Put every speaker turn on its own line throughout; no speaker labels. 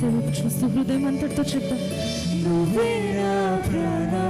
సేవకు చూస్తూ హృదయం అంతటితో చెప్తాం నువ్వే నా ప్రాణాధారము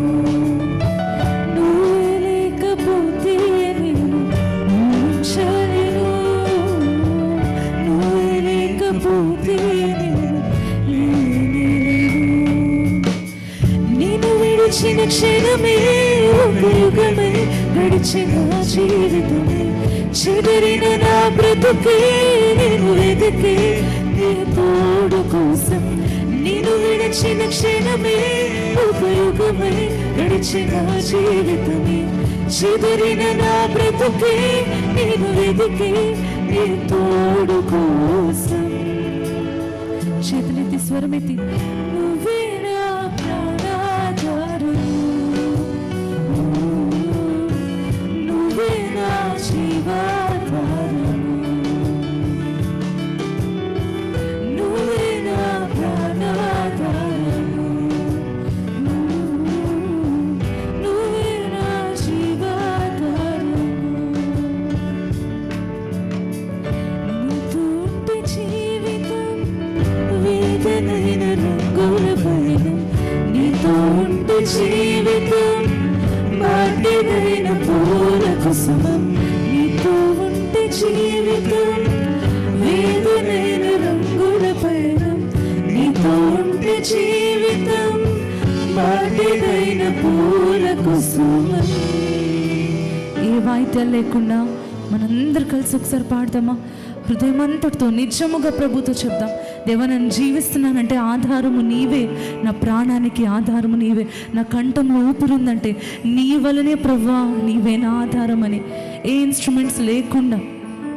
గడిచిన క్షణమే ఒక యుగమై గడిచిన జీవితమే. చెదిరిన నా బ్రతుకే నేను వెతికే నీ తోడు కోసం. నేను విడిచిన క్షణమే ఉపయోగమే గడిచిన జీవితమే. చెదిరిన నా బ్రతుకే నేను వెతికే నీ తోడు కోసం. చేతులెత్తి స్వరమెత్తి నువ్వే జీవితం వేదనైన రంగుల మాటిదైన పూల కుసుమం నీతో ఉంటే జీవితం వేదనైన రంగుల పయనం నీతో ఉంటే జీవితం మాటిదైన పూల కుసుమం ఏ వాయిద్యాలు లేకుండా మనందరు కలిసి ఒకసారి పాడదామా? హృదయం అంతటితో నిజముగా ప్రభుతో చెప్దాం. దేవ నన్ను జీవిస్తున్నానంటే ఆధారము నీవే. నా ప్రాణానికి ఆధారము నీవే. నా కంఠంలో ఊపిరుందంటే నీ వలనే ప్రవ్వా నీవే నా ఆధారం అని ఏ ఇన్స్ట్రుమెంట్స్ లేకుండా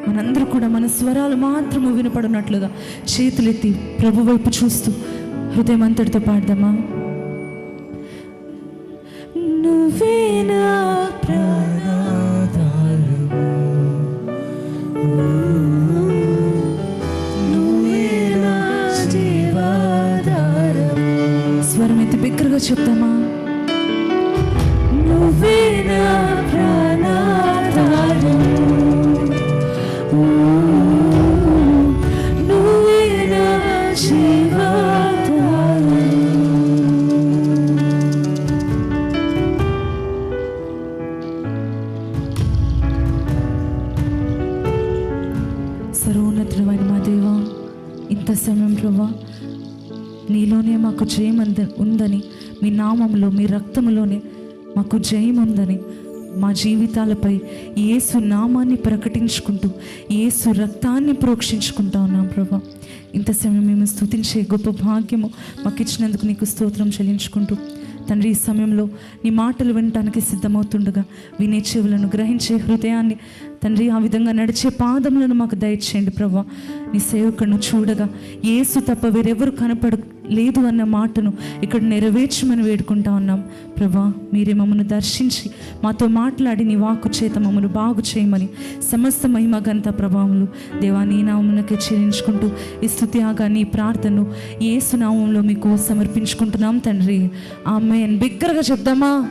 మనందరూ కూడా మన స్వరాలు మాత్రము వినపడినట్లుగా చేతులెత్తి ప్రభు వైపు చూస్తూ హృదయం అంతటితో పాడదామా? నువ్వేనా నీలోనే మాకు జయం అంద ఉందని మీ నామంలో మీ రక్తంలోనే మాకు జయం ఉందని మా జీవితాలపై ఏసు నామాన్ని ప్రకటించుకుంటూ ఏసు రక్తాన్ని ప్రోక్షించుకుంటా ఉన్నాం ప్రభా. ఇంత సమయం మేము స్తుతించే గొప్ప భాగ్యము మాకు ఇచ్చినందుకు నీకు స్తోత్రం చెల్లించుకుంటూ తండ్రి ఈ సమయంలో నీ మాటలు వినటానికి సిద్ధమవుతుండగా వినే చెవులను గ్రహించే హృదయాన్ని తండ్రి ఆ విధంగా నడిచే పాదములను మాకు దయచేయండి ప్రభా. నీ సేవకులను చూడగా ఏసు తప్ప వేరెవరు కనపడ లేదు అన్న మాటను ఇక్కడ నెరవేర్చమని వేడుకుంటా ఉన్నాం. ప్రభా మీరే మమ్మల్ని దర్శించి మాతో మాట్లాడి నీ వాక్కు చేత మమ్మల్ని బాగు చేయమని సమస్త మహిమ గంత ప్రభావములు దేవా నీ నామమునకే చెల్లించుకుంటూ ఈ స్థుతియాగా నీ ప్రార్థనను ఏసు నామంలో మీకు సమర్పించుకుంటున్నాం తండ్రి. ఆమె బిగ్గరగా చెప్దామా?